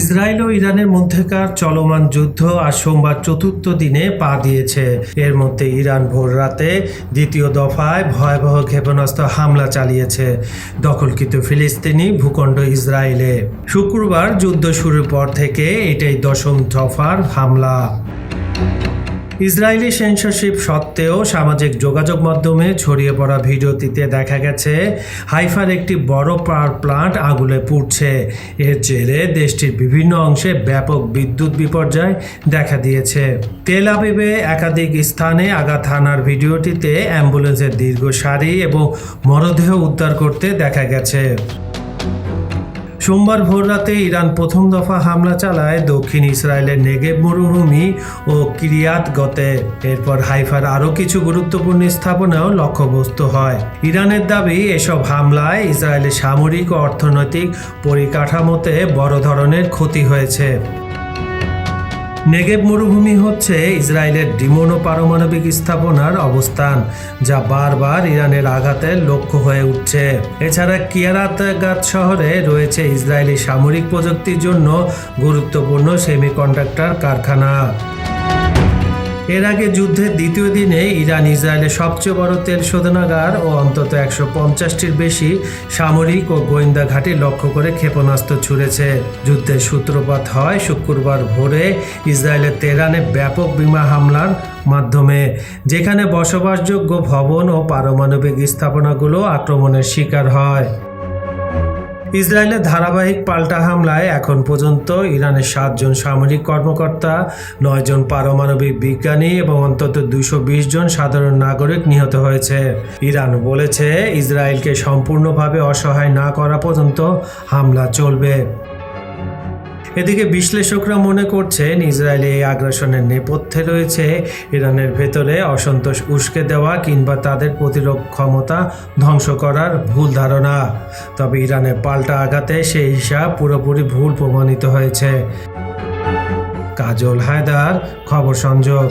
Israel ও ইরানের মধ্যেকার চলমান যুদ্ধ আজ সোমবার চতুর্থ দিনে পা দিয়েছে। এর মধ্যে ইরান ভোর রাতে দ্বিতীয় দফায় ভয়াবহ ক্ষেপণাস্ত্র হামলা চালিয়েছে। দখলকৃত ফিলিস্তিনি ভূখণ্ড ইসরায়েলে। শুক্রবার যুদ্ধ শুরুর পর থেকে এটাই দশম দফার হামলা। ইসরায়েলি সেন্সরশিপ সত্ত্বেও সামাজিক যোগাযোগ মাধ্যমে ছড়িয়ে পড়া ভিডিওটিতে দেখা গেছে, হাইফার একটি বড় পাওয়ার প্লান্ট আগুনে পুড়ছে। এর জেরে দেশটির বিভিন্ন অংশে ব্যাপক বিদ্যুৎ বিপর্যয় দেখা দিয়েছে। তেল আবিবে একাধিক স্থানে আঘাত হানার ভিডিওটিতে অ্যাম্বুলেন্সের দীর্ঘ সারি এবং মরদেহ উদ্ধার করতে দেখা গেছে। সোমবার ভোররাতে ইরান প্রথম দফা হামলা চালায় দক্ষিণ ইসরায়েলের নেগেব মরুভূমি ও কিরিয়াত গতে। এরপর হাইফার আরও কিছু গুরুত্বপূর্ণ স্থাপনাও লক্ষ্যবস্তু হয়। ইরানের দাবি, এসব হামলায় ইসরায়েলের সামরিক ও অর্থনৈতিক পরিকাঠামোতে বড় ধরনের ক্ষতি হয়েছে। নেগেব মরুভূমি হচ্ছে ইসরায়েলের ডিমোনো পারমাণবিক স্থাপনার অবস্থান, যা বারবার ইরানের আঘাতের লক্ষ্য হয়ে উঠছে। এছাড়া কিয়ারাত গাছ শহরে রয়েছে ইসরায়েলি সামরিক প্রযুক্তির জন্য গুরুত্বপূর্ণ সেমিকন্ডাক্টর কারখানা। এর আগে যুদ্ধের দ্বিতীয় দিনে ইরান ইসরায়েলের সবচেয়ে বড় তেল শোধনাগার ও অন্তত একশো পঞ্চাশটির বেশি সামরিক ও গোয়েন্দা ঘাঁটি লক্ষ্য করে ক্ষেপণাস্ত্র ছুড়েছে। যুদ্ধের সূত্রপাত হয় শুক্রবার ভোরে ইসরায়েলের তেহরানে ব্যাপক বিমা হামলার মাধ্যমে, যেখানে বসবাসযোগ্য ভবন ও পারমাণবিক স্থাপনাগুলো আক্রমণের শিকার হয়। ইসরায়েলের ধারাবাহিক পাল্টা হামলায় এখন পর্যন্ত ইরানের সাতজন সামরিক কর্মকর্তা, নয়জন পারমাণবিক বিজ্ঞানী এবং অন্তত দুশো জন সাধারণ নাগরিক নিহত হয়েছে। ইরান বলেছে ইসরায়েলকে সম্পূর্ণভাবে অসহায় না করা পর্যন্ত হামলা চলবে। এদিকে বিশ্লেষকরা মনে করছেন ইসরায়েলে এই আগ্রাসনের নেপথ্যে রয়েছে। ইরানের ভেতরে অসন্তোষ উস্কে দেওয়া কিংবা তাদের প্রতিরোধ ক্ষমতা ধ্বংস করার ভুল ধারণা। তবে ইরানের পাল্টা আঘাতে সেই হিসাব পুরোপুরি ভুল প্রমাণিত হয়েছে। কাজল হায়দার, খবর সংযোগ।